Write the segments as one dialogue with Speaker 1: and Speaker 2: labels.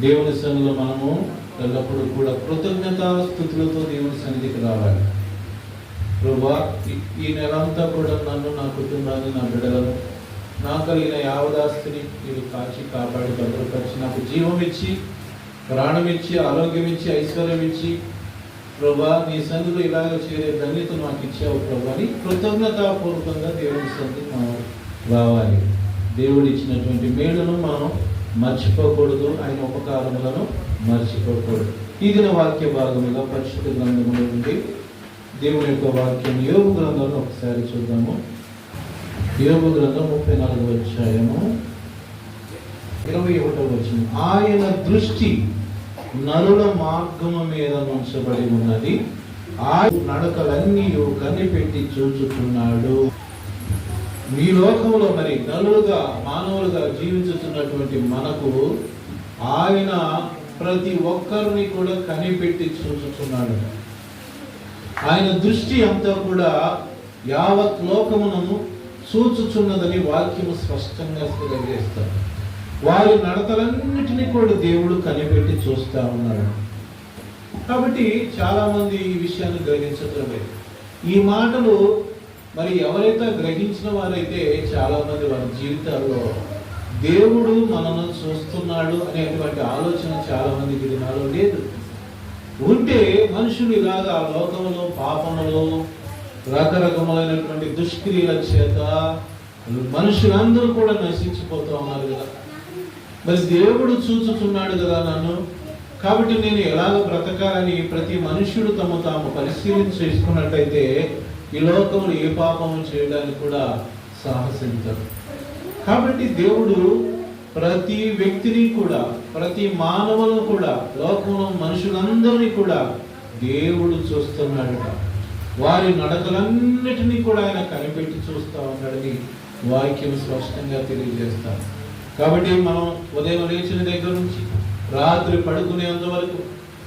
Speaker 1: దేవుని సన్నిధిలో మనము ఎల్లప్పుడూ కూడా కృతజ్ఞతా స్థుతులతో దేవుని సన్నిధికి రావాలి. ప్రభా ఈ- నెల నెలంతా కూడా నన్ను నా కుటుంబాన్ని నా బిడ్డలను నా కలిగిన యావదాస్తిని మీరు కాచి కాపాడి భద్రపరిచి నాకు జీవం ఇచ్చి ప్రాణం ఇచ్చి ఆరోగ్యం ఇచ్చి ఐశ్వర్యం ఇచ్చి ప్రభా నీ సన్నిధిలో ఇలాగ చేరే ధన్యత నాకు ఇచ్చావు ప్రభా అని కృతజ్ఞతాపూర్వకంగా దేవుని సన్నిధి మనం రావాలి. దేవుడు ఇచ్చినటువంటి మేలును మనం మర్చిపోకూడదు ఆయన ఉపకారములను మర్చిపోకూడదు. ఇది వాక్య భాగముగా పరిశుద్ధ గ్రంథంలో ఉంది దేవుని యొక్క వాక్యం యోగు గ్రంథంలో ఒకసారి చూద్దాము. యోగు గ్రంథం ముప్పై నాలుగు వచ్చాయము ఇరవై ఒకటో వచ్చింది ఆయన దృష్టి నరుల మార్గము మీద ఉంచబడి ఉన్నది. ఆ నడకలన్నీ కనిపెట్టి చూచుతున్నాడు మీ లోకంలో మరి నలులుగా మానవులుగా జీవించుతున్నటువంటి మనకు ఆయన ప్రతి ఒక్కరిని కూడా కనిపెట్టి చూచుతున్నాడు ఆయన దృష్టి అంతా కూడా యావత్ లోకమునను చూచుచున్నదని వాక్యము స్పష్టంగా తెలియజేస్తారు వారి నడతలన్నిటినీ కూడా దేవుడు కనిపెట్టి చూస్తా ఉన్నాడు. కాబట్టి చాలామంది ఈ విషయాన్ని గ్రహించడం లేదు. ఈ మాటలు మరి ఎవరైతే గ్రహించిన వారైతే చాలా మంది వారి జీవితాల్లో దేవుడు మనను చూస్తున్నాడు అనేటువంటి ఆలోచన చాలా మందికి లేదు. ఉంటే మనుషులు ఇలాగా లోకంలో పాపములో రకరకములైనటువంటి దుష్క్రియల చేత మనుషులందరూ కూడా నశించిపోతూ ఉన్నారు కదా. మరి దేవుడు చూచుతున్నాడు కదా నన్ను? కాబట్టి నేను ఎలాగ బ్రతకాలని ప్రతి మనుష్యుడు తమ తాము పరిశీలన చేసుకున్నట్టయితే ఈ లోకంలో ఏ పాపము చేయడానికి కూడా సాహసించరు. కాబట్టి దేవుడు ప్రతి వ్యక్తిని కూడా ప్రతి మానవులను కూడా లోకంలో మనుషులందరినీ కూడా దేవుడు చూస్తున్నాడట. వారి నడకలన్నిటినీ కూడా ఆయన కనిపెట్టి చూస్తా ఉన్నాడని వాక్యం స్పష్టంగా తెలియజేస్తారు కాబట్టి మనం ఉదయం లేచిన దగ్గర నుంచి రాత్రి పడుకునేంత వరకు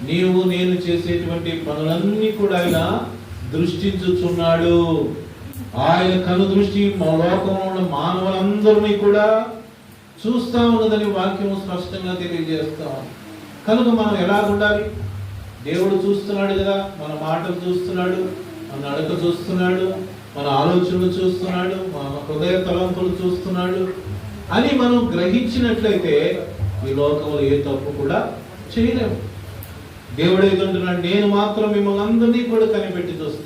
Speaker 1: నీవు నేను చేసేటువంటి పనులన్నీ కూడా ఆయన దృష్టించుచున్నాడు. ఆయన కను దృష్టి మా లోకంలో ఉన్న మానవులందరినీ కూడా చూస్తా ఉన్నదని వాక్యం స్పష్టంగా తెలియజేస్తాం కనుక మనం ఎలా ఉండాలి దేవుడు చూస్తున్నాడు కదా మన మాటలు చూస్తున్నాడు మన నడక చూస్తున్నాడు మన ఆలోచనలు చూస్తున్నాడు మన హృదయ తలంపులు చూస్తున్నాడు అని మనం గ్రహించినట్లయితే ఈ లోకంలో ఏ తప్పు కూడా చేయలేము. దేవుడు ఏదంటున్నాడు నేను మాత్రం మిమ్మల్ని అందరినీ కూడా కనిపెట్టి చూస్తున్నాను